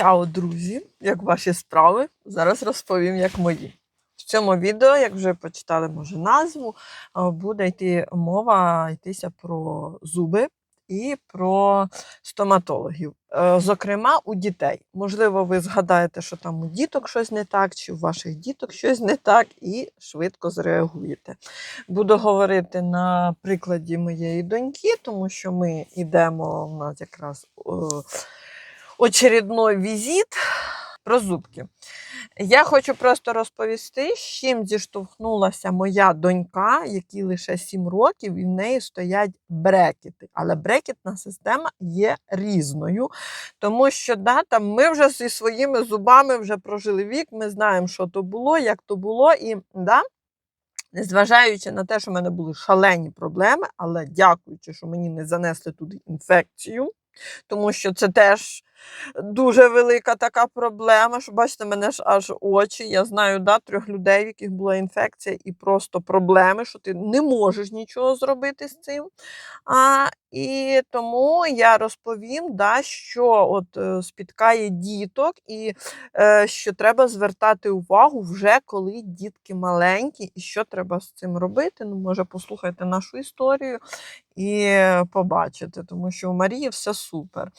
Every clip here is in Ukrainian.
Чао, друзі! Як ваші справи? Зараз розповім, як мої. В цьому відео, як вже почитали, може, назву, буде йти мова йтися про зуби і про стоматологів. Е, Зокрема, у дітей. Можливо, ви згадаєте, що там у діток щось не так, чи у ваших діток щось не так, і швидко зреагуєте. Буду говорити на прикладі моєї доньки, тому що ми йдемо у нас якраз. е, очередной візит про зубки. Я хочу просто розповісти, з чим зіштовхнулася моя донька, якій лише 7 років, і в неї стоять брекети. Але брекетна система є різною, тому що да, там ми вже зі своїми зубами вже прожили вік, ми знаємо, що то було, як то було. І да, Незважаючи на те, що в мене були шалені проблеми, але дякуючи, що мені не занесли туди інфекцію, тому що це теж дуже велика така проблема. Що бачите, мене ж аж очі. Я знаю да, трьох людей, в яких була інфекція, і просто проблеми, що ти не можеш нічого зробити з цим. А, І тому я розповім, да, що от е, спіткає діток, і е, що треба звертати увагу вже коли дітки маленькі, і що треба з цим робити. Ну, може, послухайте нашу історію і побачите, тому що у Марії все супер.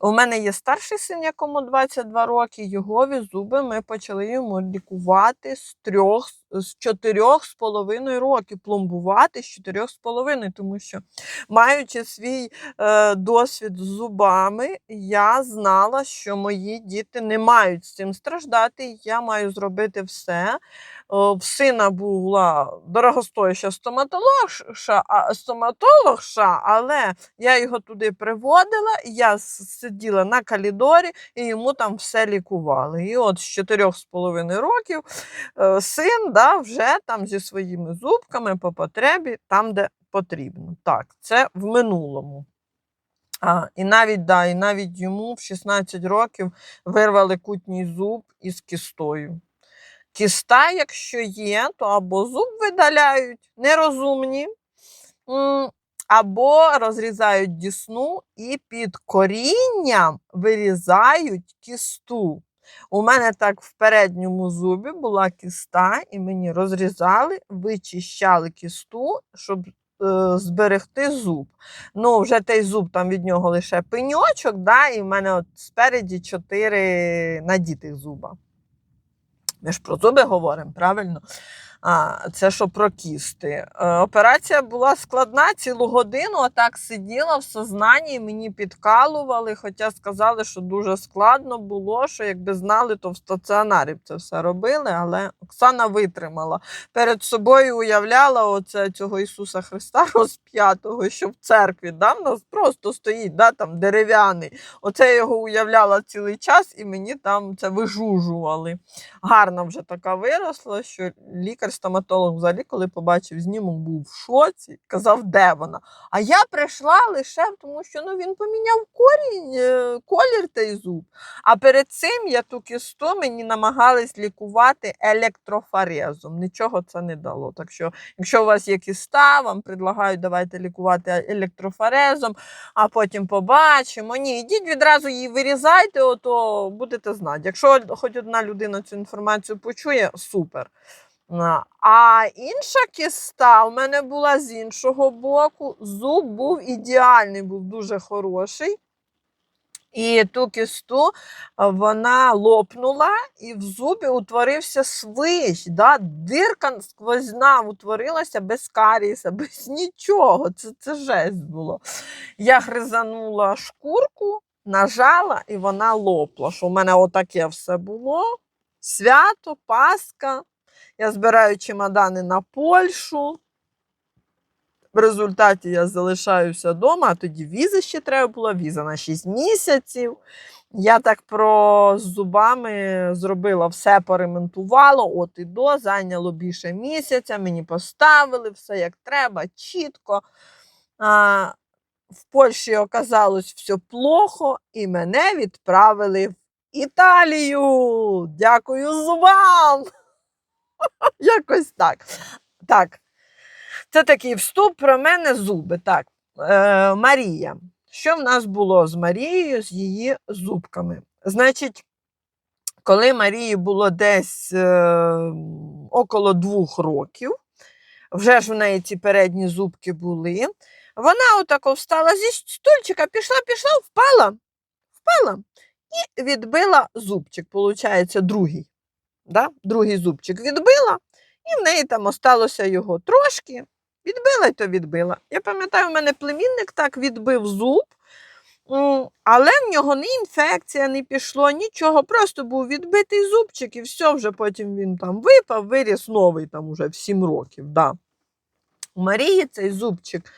У мене є старший син, якому 22 роки. Його зуби ми почали йому лікувати з трьох, з чотирьох з половиною років, пломбувати з чотирьох з половиною, тому що маючи свій е, досвід з зубами, я знала, що мої діти не мають з цим страждати. Я маю зробити все. О, В сина була дорогостояща стоматологша, а, стоматологша, але я його туди приводила, я сиділа на калідорі і йому там все лікували. І от з чотирьох з половиною років е, син да, вже там зі своїми зубками по потребі, там, де потрібно. Так, це в минулому. А, і навіть да, і навіть йому в 16 років вирвали кутній зуб із кістою. Кіста, якщо є, то або зуб видаляють нерозумні, або розрізають дісну і під корінням вирізають кісту. У мене так в передньому зубі була кіста, і мені розрізали, вичищали кісту, щоб е, зберегти зуб. Ну, вже той зуб там від нього лише пеньочок, да, і в мене от спереді чотири надітих зуба. Ми ж про зуби говоримо, правильно? А, це що про кісти. Е, операція була складна цілу годину, отак сиділа в сознанні, мені підкалували, хоча сказали, що дуже складно було, що якби знали, то в стаціонарі б це все робили, але Оксана витримала. Перед собою уявляла оце цього Ісуса Христа розп'ятого, що в церкві да, в нас просто стоїть да, там, дерев'яний. Оце я його уявляла цілий час, і мені там це вижужували гарна вже така виросла, що лікар-стоматолог взагалі, коли побачив знімок, був в шоці, казав, де вона. А я прийшла лише тому, що ну, він поміняв корінь, е, колір той зуб. А перед цим я ту кісту мені намагались лікувати електрофорезом. Нічого це не дало. Так що, якщо у вас є кіста, вам предлагають давайте лікувати електрофорезом, а потім побачимо. Ні, йдіть відразу її вирізайте, ото будете знати. Якщо хоч одна людина цю інформацію почує, супер. На. А інша кіста у мене була з іншого боку. Зуб був ідеальний, був дуже хороший. І ту кісту вона лопнула, і в зубі утворився свищ. Да? Дирка сквозна утворилася без каріса, без нічого. Це, це жесть було. Я гризанула шкурку, нажала, і вона лопла. Що в мене отаке все було. Свято, Пасха. Я збираю чемодани на Польщу. В результаті я залишаюся вдома, а тоді візи ще треба було, віза на 6 місяців. Я так про з зубами зробила все, поремонтувала, от і до, зайняло більше місяця, мені поставили все як треба, чітко. А, в Польщі оказалось все плохо, і мене відправили в Італію. Дякую зубам! Якось так. Так. Це такий вступ про мене зуби. Так. Е, Марія. Що в нас було з Марією, з її зубками? Значить, коли Марії було десь е, около двох років, вже ж в неї ці передні зубки були, вона отако встала зі стульчика, пішла, пішла, впала, впала і відбила зубчик, виходить, другий. Да? Другий зубчик відбила, і в неї там осталося його трошки. Відбила й то відбила. Я пам'ятаю, в мене племінник так відбив зуб, але в нього ні інфекція не пішло, нічого. Просто був відбитий зубчик, і все, вже потім він там випав, виріс новий там уже в 7 років. Да. У Марії цей зубчик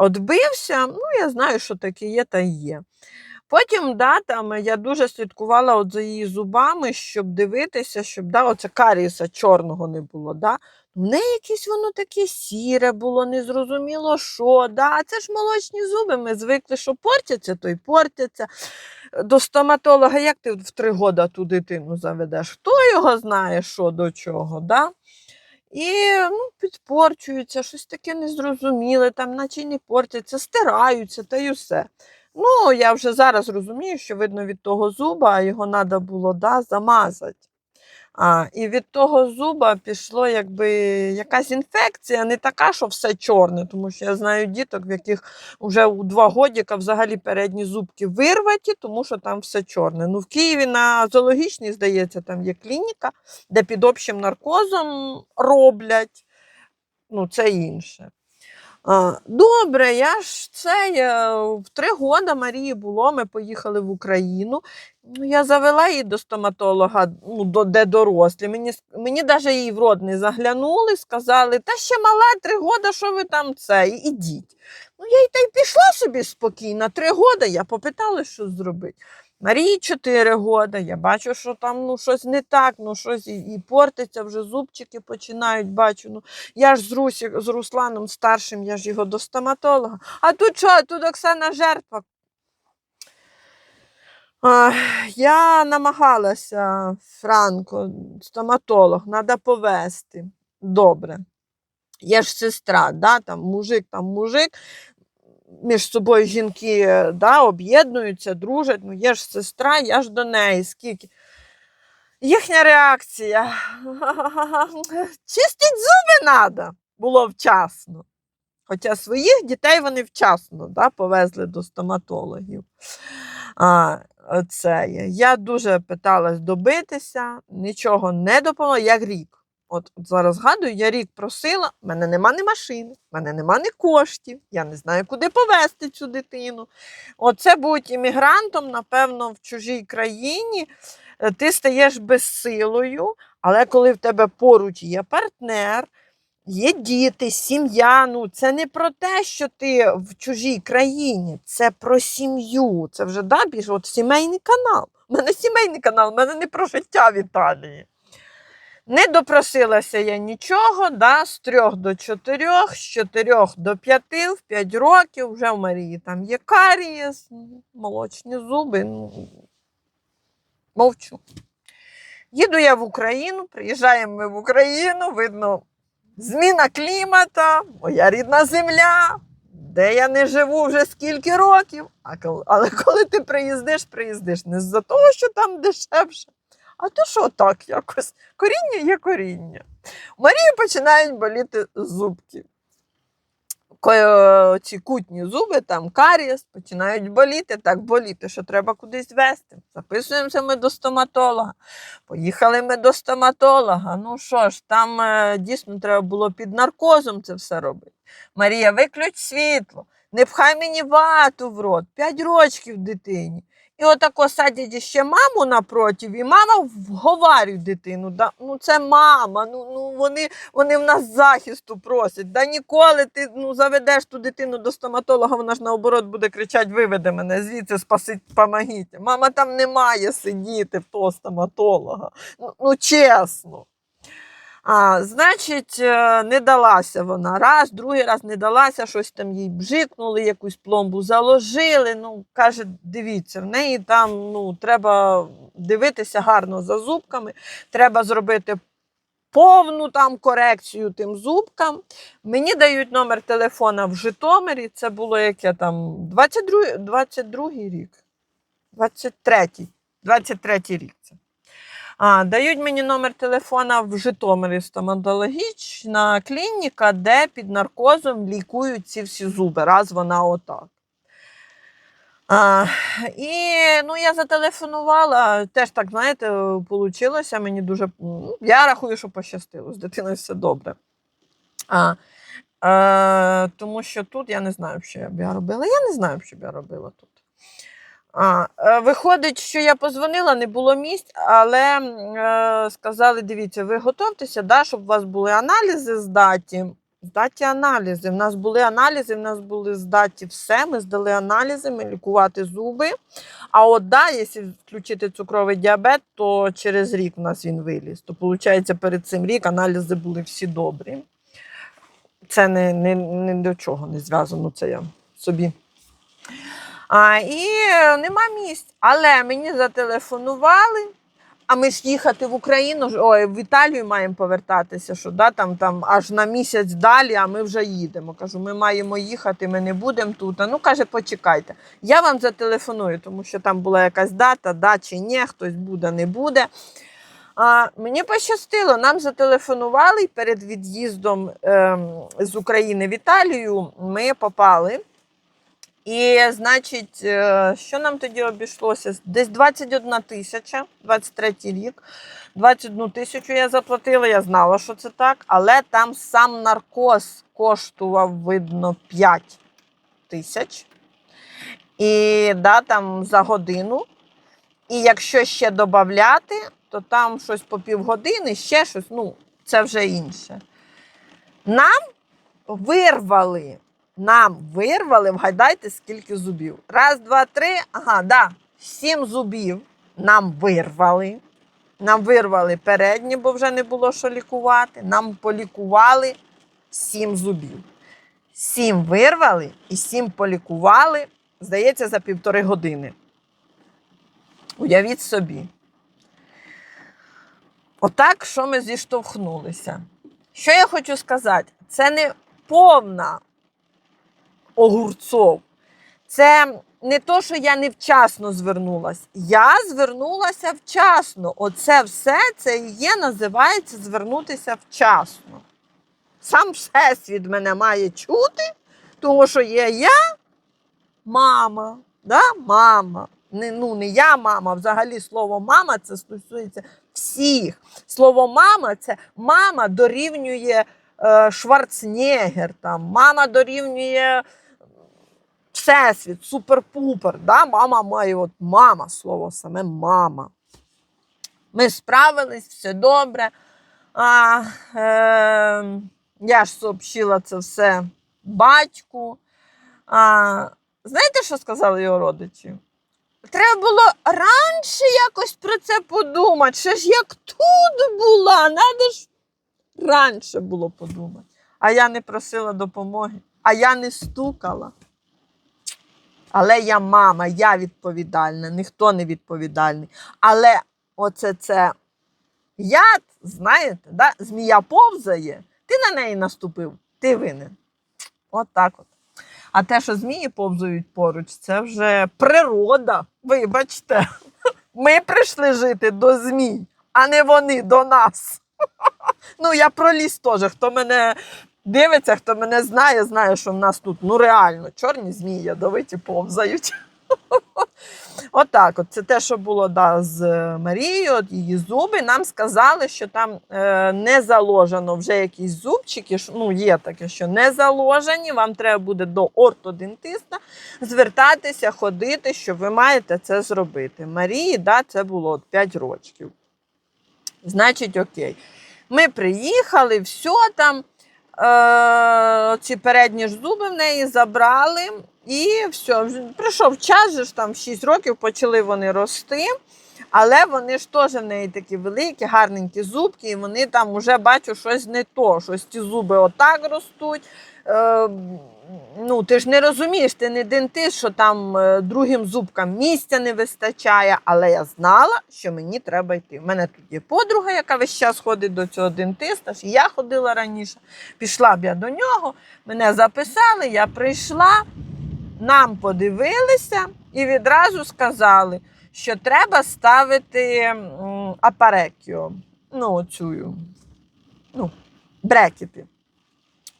відбився, ну я знаю, що таке є, та є. Потім да, там, я дуже слідкувала от за її зубами, щоб дивитися, щоб да, оце каріса чорного не було. Да. В неї якесь воно таке сіре було, незрозуміло що. Да. А це ж молочні зуби. Ми звикли, що портяться, то й портяться. До стоматолога, як ти в три года ту дитину заведеш? Хто його знає, що до чого? Да? І ну, підпорчуються, щось таке незрозуміле, там, наче не портяться, стираються та й усе. Ну, я вже зараз розумію, що видно від того зуба, його треба було да, замазати. А, і від того зуба пішло якби якась інфекція, не така, що все чорне, тому що я знаю діток, в яких вже у два годіка взагалі передні зубки вирваті, тому що там все чорне. Ну, в Києві на зоологічній, здається, там є клініка, де під общим наркозом роблять. Ну, це інше. Добре, я ж це я, в три роки Марії було. Ми поїхали в Україну. Ну, я завела її до стоматолога, ну, до, де дорослі. Мені, мені навіть її в рот не заглянули, сказали, та ще мала три роки, що ви там це, ідіть. Ну, я й та й пішла собі спокійно. Три роки я попитала, що зробити. Марії 4 роки, я бачу, що там ну, щось не так, ну щось і, і портиться, вже зубчики починають, бачу. Ну, я ж з, Русі, з Русланом старшим, я ж його до стоматолога. А тут що, тут Оксана жертва. А, я намагалася, Франко, стоматолог, треба повести. Добре. Є ж сестра, да, там мужик, там мужик, між собою жінки да, об'єднуються, дружать. Ну, є ж сестра, я ж до неї. Скільки? Їхня реакція. Чистить зуби треба було вчасно. Хоча своїх дітей вони вчасно да, повезли до стоматологів. А, це. Я дуже питалась добитися, нічого не допомогло, як рік. От, зараз згадую, я рік просила, в мене нема ні машини, в мене нема ні коштів, я не знаю, куди повезти цю дитину. Оце будь іммігрантом, напевно, в чужій країні. е, Ти стаєш безсилою, але коли в тебе поруч є партнер, є діти, сім'я. Ну це не про те, що ти в чужій країні, це про сім'ю. Це вже да, більше от сімейний канал. У мене сімейний канал, у мене не про життя в Італії. Не допросилася я нічого, да, з трьох до чотирьох, з чотирьох до п'яти, в п'ять років вже в Марії там є карієс, ну, молочні зуби. Ну, мовчу. Їду я в Україну, приїжджаємо ми в Україну, видно, зміна клімата, моя рідна земля, де я не живу вже скільки років. А але коли ти приїздиш, приїздиш не з-за того, що там дешевше, а то що так якось. Коріння є коріння. Марії починають боліти зубки. Ці кутні зуби, там карієс, починають боліти, так боліти, що треба кудись вести. Записуємося ми до стоматолога. Поїхали ми до стоматолога. Ну що ж, там е, дійсно треба було під наркозом це все робити. Марія, виключ світло, не пхай мені вату в рот, 5 рочків дитині. І отако садять ще маму напротив, і мама вговарює дитину. Да, ну це мама, ну, ну вони, вони в нас захисту просять. Да ніколи ти ну, заведеш ту дитину до стоматолога, вона ж наоборот буде кричати: виведе мене звідси, спасіть, помогіть. Мама там не має сидіти в стоматолога. Ну, ну чесно. А, значить, е, не далася вона раз, другий раз не далася, щось там їй бжикнули, якусь пломбу заложили. Ну, каже, дивіться, в неї там ну, треба дивитися гарно за зубками, треба зробити повну там корекцію тим зубкам. Мені дають номер телефона в Житомирі. Це було яке там 22, 22 рік, 23. 23 рік це. А, дають мені номер телефона в Житомирі стоматологічна клініка, де під наркозом лікують ці всі зуби. Раз вона отак. А, і ну, я зателефонувала, теж так, знаєте, вийшло. Мені дуже. ну, Я рахую, що пощастило. З дитиною все добре. А, е, тому що тут я не знаю, що я б я робила. Я не знаю, що б я робила тут. А, е, виходить, що я позвонила, не було місць, але е, сказали: дивіться, ви готовтеся, да, щоб у вас були аналізи здаті. Здаті аналізи. В нас були аналізи, в нас були здаті все. Ми здали аналізи, ми лікувати зуби. А от да, якщо включити цукровий діабет, то через рік в нас він виліз. То виходить, перед цим рік аналізи були всі добрі. Це не, не, не до чого не зв'язано, це я собі. А, і е, нема місць. Але мені зателефонували. А ми ж їхати в Україну, ой, в Італію маємо повертатися, що да, там, там аж на місяць далі, а ми вже їдемо. Кажу, ми маємо їхати, ми не будемо тут. А ну каже, почекайте. Я вам зателефоную, тому що там була якась дата, да чи ні, хтось буде, не буде. А, мені пощастило, нам зателефонували перед від'їздом ем, з України в Італію ми попали. І, значить, е, що нам тоді обійшлося? Десь 21 тисяча, 23 рік. 21 тисячу я заплатила, я знала, що це так, але там сам наркоз коштував, видно, 5 тисяч. І да, там за годину. І якщо ще додати, то там щось по півгодини, ще щось, ну, це вже інше. Нам вирвали нам вирвали, вгадайте, скільки зубів. Раз, два, три. Ага, да, сім зубів нам вирвали. Нам вирвали передні, бо вже не було що лікувати. Нам полікували сім зубів. Сім вирвали і сім полікували, здається, за півтори години. Уявіть собі. Отак, що ми зіштовхнулися. Що я хочу сказати? Це не повна огурцов. Це не то, що я невчасно звернулася. Я звернулася вчасно. Оце все це є, називається звернутися вчасно. Сам всесвіт мене має чути, тому що є я, мама, да? мама. Не, ну, не я мама, взагалі слово мама це стосується всіх. Слово мама це мама дорівнює е, Шварценеггер, там, мама дорівнює Всесвіт, супер-пупер. Да? Мама має от мама, слово саме мама. Ми справились, все добре. А, е, я ж сообщила це все батьку. А, знаєте, що сказали його родичі? Треба було раніше якось про це подумати. Ще ж як тут була, треба ж раніше було подумати. А я не просила допомоги, а я не стукала. Але я мама, я відповідальна, ніхто не відповідальний. Але оце це яд, знаєте, да? змія повзає, ти на неї наступив, ти винен. От так от. А те, що змії повзають поруч, це вже природа. Вибачте, ми прийшли жити до змій, а не вони до нас. Ну, я про ліс теж. Хто мене дивиться, хто мене знає, знає, що в нас тут ну реально чорні змії ядовиті повзають. Отак, от це те, що було да, з Марією, от її зуби. Нам сказали, що там е, не заложено вже якісь зубчики. Ну, є таке, що не заложені. Вам треба буде до ортодентиста звертатися, ходити, що ви маєте це зробити. Марії, да, це було от 5 років. Значить, окей. Ми приїхали, все там. Е, ці передні ж зуби в неї забрали, і все. Прийшов час, же ж там в 6 років почали вони рости. Але вони ж теж в неї такі великі, гарненькі зубки, і вони там вже бачу щось не то. Щось ті зуби отак ростуть. Е, ну, ти ж не розумієш, ти не дентист, що там е, другим зубкам місця не вистачає, але я знала, що мені треба йти. У мене тут є подруга, яка весь час ходить до цього дентиста. і Я ходила раніше. Пішла б я до нього, мене записали, я прийшла, нам подивилися і відразу сказали, що треба ставити апарекіо. Ну, оцю, ну, брекети.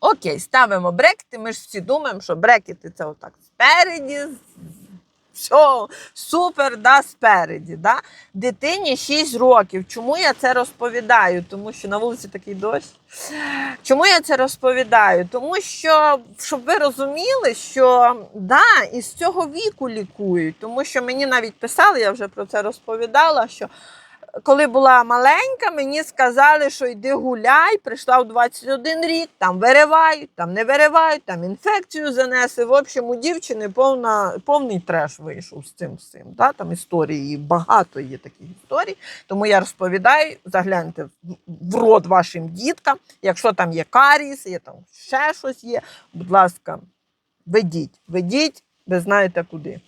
Окей, ставимо брекети. Ми ж всі думаємо, що брекети це отак спереді. Все, супер, да, спереді. Да? Дитині 6 років. Чому я це розповідаю? Тому що на вулиці такий дощ. Чому я це розповідаю? Тому що, щоб ви розуміли, що да, із цього віку лікують. Тому що мені навіть писали, я вже про це розповідала. що коли була маленька, мені сказали, що йди гуляй, прийшла в 21 рік, там виривають, там не виривають, там інфекцію занесли. В общем, у дівчини повна, повний треш вийшов з цим цим. Да? Там історії багато є таких історій. Тому я розповідаю, загляньте в рот вашим діткам. Якщо там є каріс, є там ще щось є, будь ласка, ведіть, ведіть, ви знаєте куди.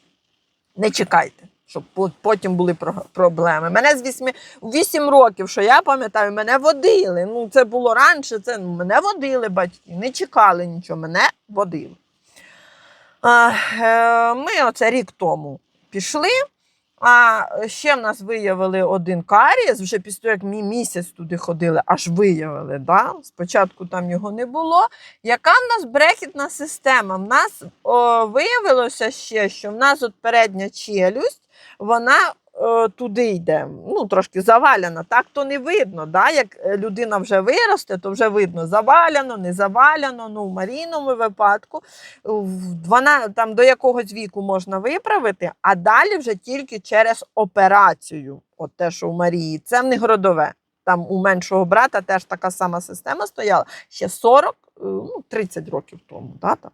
Не чекайте, щоб потім були проблеми. Мене з 8, 8 років, що я пам'ятаю, мене водили. Ну, це було раніше, це мене водили батьки, не чекали нічого, мене водили. А, е, ми оце рік тому пішли. А ще в нас виявили один карієс, вже після того, як ми місяць туди ходили, аж виявили. Да? Спочатку там його не було. Яка в нас брекетна система? В нас о, виявилося ще, що в нас от передня челюсть, вона е, туди йде, ну трошки заваляна. Так то не видно. Да? Як е, людина вже виросте, то вже видно заваляно, не заваляно. Ну, в Марійному випадку в 12, там до якогось віку можна виправити, а далі вже тільки через операцію. От те, що у Марії, це в них родове. Там у меншого брата теж така сама система стояла ще 40, е, ну, 30 років тому. Да, там.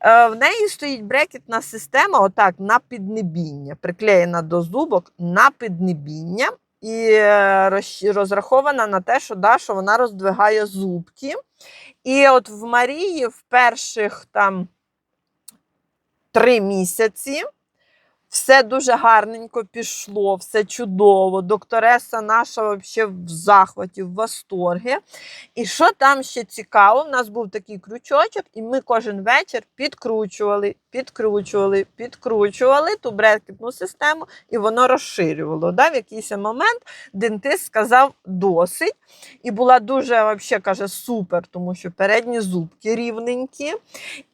Е, В неї стоїть брекетна система, отак, на піднебіння, приклеєна до зубок на піднебіння і е, розрахована на те, що, да, що вона роздвигає зубки. І от в Марії в перших там три місяці все дуже гарненько пішло, все чудово. Доктореса наша взагалі в захваті, в восторгі. І що там ще цікаво, в нас був такий крючочок, і ми кожен вечір підкручували, підкручували, підкручували ту брекетну систему, і воно розширювало. Да? В якийсь момент дентист сказав досить. І була дуже, вообще, каже, супер, тому що передні зубки рівненькі.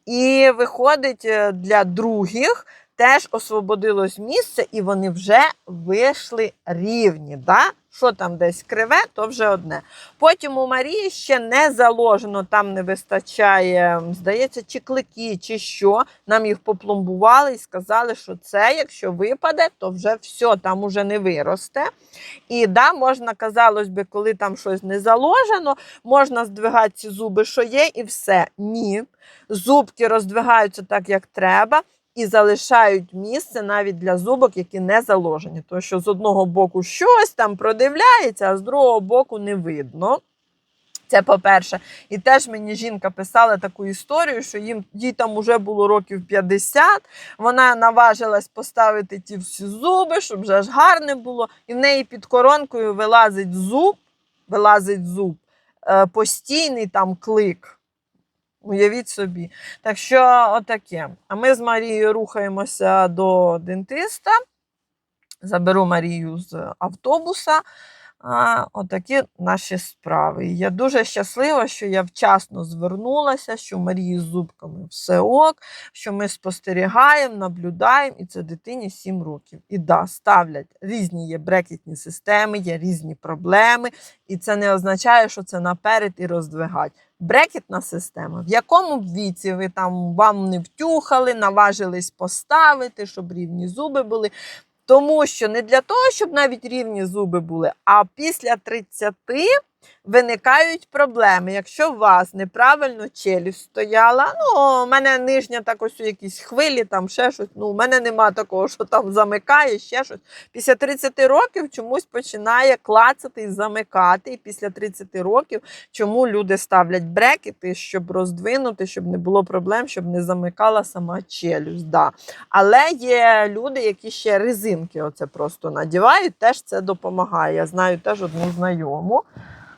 І виходить е, для других. Теж освободилось місце, і вони вже вийшли рівні. Да? Що там десь криве, то вже одне. Потім у Марії ще не заложено, там не вистачає, здається, чи клики, чи що. Нам їх попломбували і сказали, що це, якщо випаде, то вже все, там уже не виросте. І да, можна, казалось би, коли там щось не заложено, можна здвигати ці зуби, що є, і все. Ні. Зубки роздвигаються так, як треба. І залишають місце навіть для зубок, які не заложені. Тому що з одного боку щось там продивляється, а з другого боку не видно. Це по-перше. І теж мені жінка писала таку історію, що їм їй там уже було років 50. Вона наважилась поставити ті всі зуби, щоб вже ж гарне було. І в неї під коронкою вилазить зуб, вилазить зуб, е, постійний там клик. Уявіть собі. Так що, отаке. А ми з Марією рухаємося до дентиста. Заберу Марію з автобуса. А, отакі наші справи. Я дуже щаслива, що я вчасно звернулася, що Марії з зубками все ок, що ми спостерігаємо, наблюдаємо, і це дитині 7 років. І да, ставлять різні є брекетні системи, є різні проблеми, і це не означає, що це наперед і роздвигать. Брекетна система, в якому б віці ви там вам не втюхали, наважились поставити, щоб рівні зуби були. Тому що не для того, щоб навіть рівні зуби були, а після 30 виникають проблеми. Якщо у вас неправильно челюсть стояла, ну, у мене нижня так ось у якісь хвилі, там ще щось. Ну, у мене нема такого, що там замикає, ще щось. Після 30 років чомусь починає клацати і замикати. І після 30 років чому люди ставлять брекети, щоб роздвинути, щоб не було проблем, щоб не замикала сама челюсть. Да. Але є люди, які ще резинки оце просто надівають, теж це допомагає. Я знаю теж одну знайому.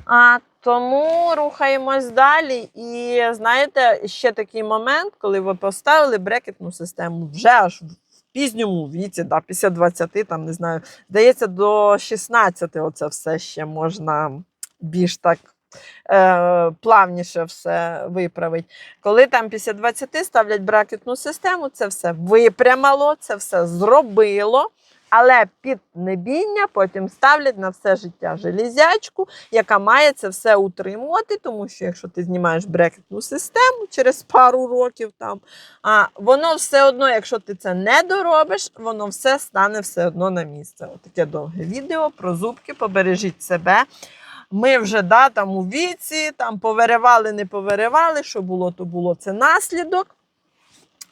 А, тому рухаємось далі. І знаєте, ще такий момент, коли ви поставили брекетну систему вже аж в пізньому віці, да, після 20, там не знаю, здається, до 16 оце все ще можна більш так. Е, плавніше все виправить. Коли там після 20 ставлять бракетну систему, це все випрямало, це все зробило. Але під небіння потім ставлять на все життя железячку, яка має це все утримувати, тому що якщо ти знімаєш брекетну систему через пару років, там, а воно все одно, якщо ти це не доробиш, воно все стане все одно на місце. Отаке довге відео про зубки, побережіть себе. Ми вже да, там у віці, там повиривали, не повиривали, що було, то було це наслідок.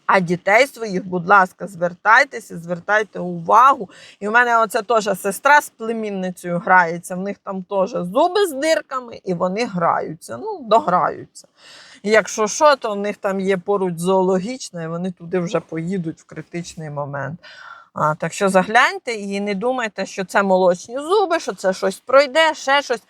А дітей своїх, будь ласка, звертайтеся, звертайте увагу. І в мене оце теж сестра з племінницею грається. В них там теж зуби з дирками, і вони граються. Ну, дограються. І якщо що, то в них там є поруч зоологічна, і вони туди вже поїдуть в критичний момент. А, так що загляньте і не думайте, що це молочні зуби, що це щось пройде, ще щось.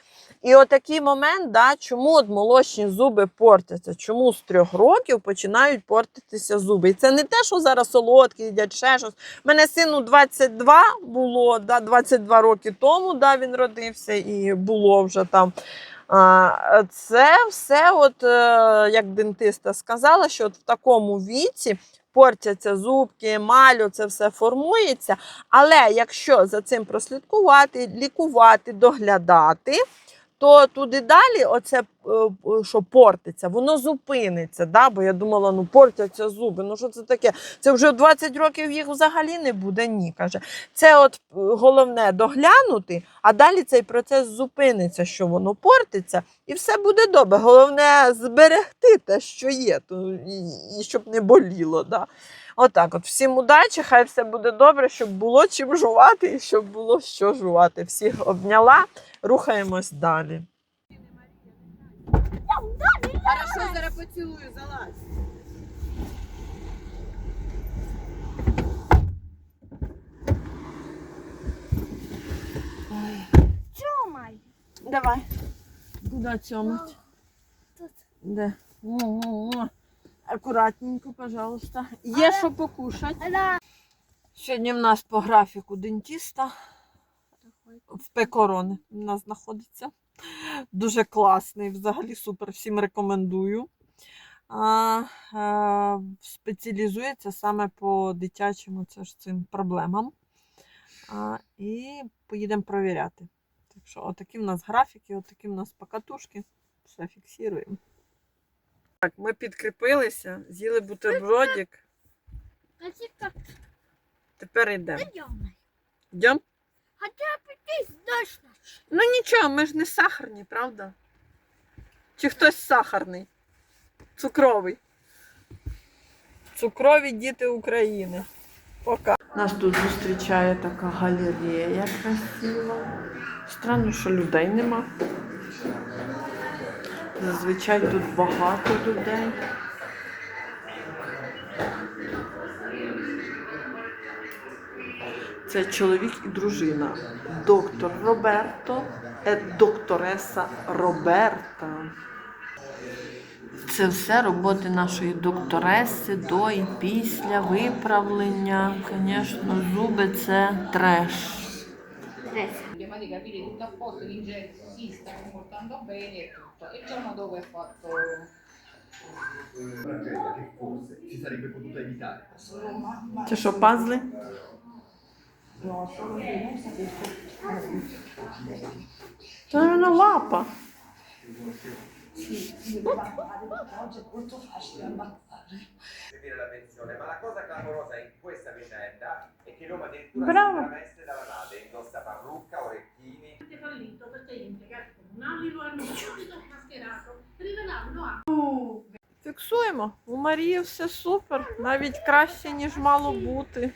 І отакий момент, да, чому от молочні зуби портяться, чому з трьох років починають портитися зуби. І це не те, що зараз солодкі їдять ще щось. У мене сину 22 було, да, 22 роки тому да, він родився і було вже там. Це все, от, е, як дентиста сказала, що от в такому віці портяться зубки, емаль, це все формується. Але якщо за цим прослідкувати, лікувати, доглядати, то туди далі, оце, е, е, що портиться, воно зупиниться. Да? Бо я думала, ну портяться зуби. Ну що це таке? Це вже 20 років їх взагалі не буде. Ні, каже. Це от е, головне доглянути, а далі цей процес зупиниться, що воно портиться, і все буде добре. Головне зберегти те, що є, то, і, щоб не боліло. Да? Отак, от всім удачі, хай все буде добре, щоб було чим жувати і щоб було що жувати. Всіх обняла, рухаємось далі. Хорошо, зараз поцілую, залазь. Тьомай. Давай. Куди цьомать? Тут. Де? Акуратненько, пожалуйста. Є що покушати. Сьогодні в нас по графіку дентіста в Пекорони у нас знаходиться. Дуже класний, взагалі супер, всім рекомендую. А, а, спеціалізується саме по дитячим це ж цим проблемам. А, і поїдемо провіряти. Так що, отакі в нас графіки, отакі в нас покатушки. Все фіксуємо. Так, ми підкріпилися, з'їли бутербродик. Тепер йдемо. Йдемо? Наш. Ну нічого, ми ж не сахарні, правда? Чи хтось сахарний? Цукровий. Цукрові діти України. Пока. Нас тут зустрічає така галерея красива. Странно, що людей нема. Зазвичай тут багато людей. Це чоловік і дружина. Доктор Роберто і доктореса Роберта. Це все роботи нашої доктореси до і після виправлення. Звісно, зуби це треш. E. E sarebbe potuta evitare. Це що, пазли? Це вона лапа. seguire la pensione, ma la cosa clamorosa in questa vicenda è che l'uomo addirittura Bravo. si traveste dalla madre, indossa parrucca, orecchini. è fallito perché gli impiegati comunali lo hanno subito mascherato, rivelando anche Фіксуємо. У Марії все супер, навіть краще, ніж мало бути.